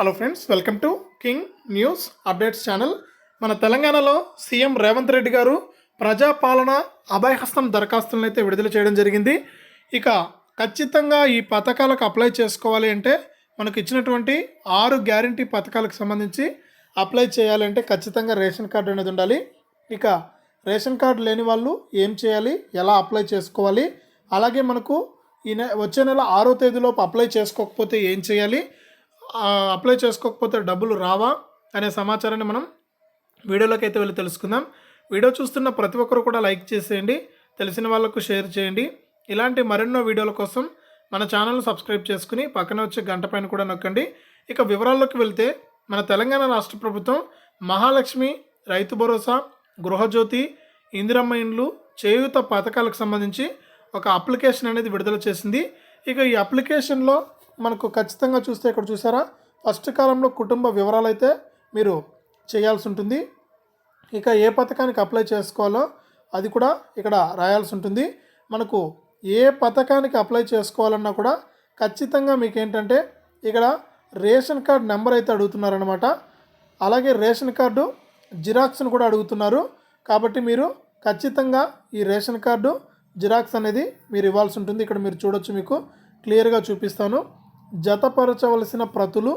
Hello friends welcome to king news updates channel మన తెలంగాణలో CM Revanth Reddy గారు ప్రజాపాలన అభయహస్తం దరఖాస్తులను అయితే విడుదల చేయడం జరిగింది. ఇక ఖచ్చితంగా ఈ పథకాలకు అప్లై చేసుకోవాలి అంటే మనకు ఇచ్చినటువంటి ఆరు గ్యారంటీ పథకాలకు సంబంధించి అప్లై చేయాలంటే ఖచ్చితంగా రేషన్ కార్డు అనేది ఉండాలి. ఇక రేషన్ కార్డు లేని వాళ్ళు ఏం చేయాలి? ఎలా అప్లై చేసుకోవాలి? అలాగే మనకు ఈ నె వచ్చే నెల ఆరో తేదీలోపు అప్లై చేసుకోకపోతే ఏం చేయాలి? అప్లై చేసుకోకపోతే డబ్బులు రావా అనే సమాచారాన్ని మనం వీడియోలోకి అయితే వెళ్ళి తెలుసుకుందాం. వీడియో చూస్తున్న ప్రతి ఒక్కరు కూడా లైక్ చేసేయండి తెలిసిన వాళ్ళకు షేర్ చేయండి. ఇలాంటి మరెన్నో వీడియోల కోసం మన ఛానల్ను సబ్స్క్రైబ్ చేసుకుని పక్కన వచ్చే గంట పైన కూడా నొక్కండి. ఇక వివరాల్లోకి వెళ్తే మన తెలంగాణ రాష్ట్ర ప్రభుత్వం మహాలక్ష్మి రైతు భరోసా గృహజ్యోతి ఇందిరమ్మ ఇండ్లు చేయూత పథకాలకు సంబంధించి ఒక అప్లికేషన్ అనేది విడుదల చేసింది. ఇక ఈ అప్లికేషన్లో మనకు ఖచ్చితంగా చూస్తే ఇక్కడ చూసారా? ఫస్ట్ కాలంలో కుటుంబ వివరాలు అయితే మీరు చేయాల్సి ఉంటుంది. ఇక ఏ పథకానికి అప్లై చేసుకోవాలో అది కూడా ఇక్కడ రాయాల్సి ఉంటుంది. మనకు ఏ పథకానికి అప్లై చేసుకోవాలన్నా కూడా ఖచ్చితంగా మీకు ఏంటంటే ఇక్కడ రేషన్ కార్డ్ నెంబర్ అయితే అడుగుతున్నారనమాట అలాగే రేషన్ కార్డు జిరాక్స్ను కూడా అడుగుతున్నారు. కాబట్టి మీరు ఖచ్చితంగా ఈ రేషన్ కార్డు జిరాక్స్ అనేది మీరు ఇవ్వాల్సి ఉంటుంది. ఇక్కడ మీరు చూడొచ్చు మీకు క్లియర్గా చూపిస్తాను. జతపరచవలసిన ప్రతులు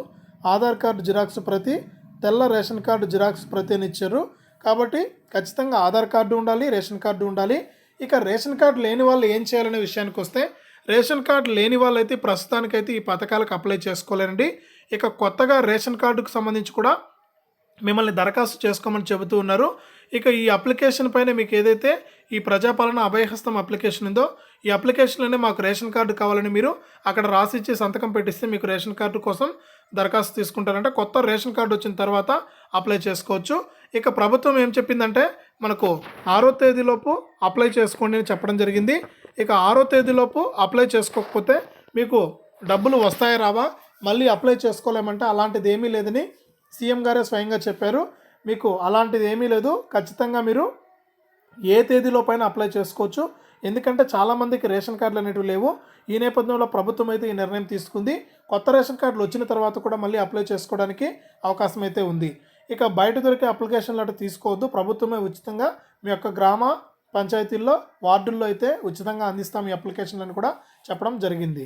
ఆధార్ కార్డు జిరాక్స్ ప్రతి తెల్ల రేషన్ కార్డు జిరాక్స్ ప్రతి అని ఇచ్చారు. కాబట్టి ఖచ్చితంగా ఆధార్ కార్డు ఉండాలి రేషన్ కార్డు ఉండాలి. ఇక రేషన్ కార్డు లేని వాళ్ళు ఏం చేయాలనే విషయానికి వస్తే రేషన్ కార్డు లేని వాళ్ళైతే ప్రస్తుతానికైతే ఈ పథకాలకు అప్లై చేసుకోలేరండి. ఇక కొత్తగా రేషన్ కార్డుకు సంబంధించి కూడా మిమ్మల్ని దరఖాస్తు చేసుకోమని చెబుతూ ఉన్నారు. ఇక ఈ అప్లికేషన్ పైన మీకు ఏదైతే ఈ ప్రజాపాలన అభయహస్తం అప్లికేషన్ ఉందో ఈ అప్లికేషన్లోనే మాకు రేషన్ కార్డు కావాలని మీరు అక్కడ రాసి ఇచ్చి సంతకం పెట్టిస్తే మీకు రేషన్ కార్డు కోసం దరఖాస్తు తీసుకుంటారంటే. కొత్త రేషన్ కార్డు వచ్చిన తర్వాత అప్లై చేసుకోవచ్చు. ఇక ప్రభుత్వం ఏం చెప్పిందంటే మనకు ఆరో తేదీలోపు అప్లై చేసుకోండి అని చెప్పడం జరిగింది. ఇక ఆరో తేదీలోపు అప్లై చేసుకోకపోతే మీకు డబ్బులు వస్తాయా రావా? మళ్ళీ అప్లై చేసుకోలేమంటే. అలాంటిది ఏమీ లేదని సీఎం గారే స్వయంగా చెప్పారు. మీకు అలాంటిది ఏమీ లేదు. ఖచ్చితంగా మీరు ఏ తేదీలో పైన అప్లై చేసుకోవచ్చు. ఎందుకంటే చాలామందికి రేషన్ కార్డులు అనేటివి లేవు. ఈ నేపథ్యంలో ప్రభుత్వం అయితే ఈ నిర్ణయం తీసుకుంది. కొత్త రేషన్ కార్డులు వచ్చిన తర్వాత కూడా మళ్ళీ అప్లై చేసుకోవడానికి అవకాశం అయితే ఉంది. ఇక బయట దొరికే అప్లికేషన్లు అటు తీసుకోవద్దు. ప్రభుత్వమే ఉచితంగా మీ యొక్క గ్రామ పంచాయతీల్లో వార్డుల్లో అయితే ఉచితంగా అందిస్తాం ఈ అప్లికేషన్లను కూడా చెప్పడం జరిగింది.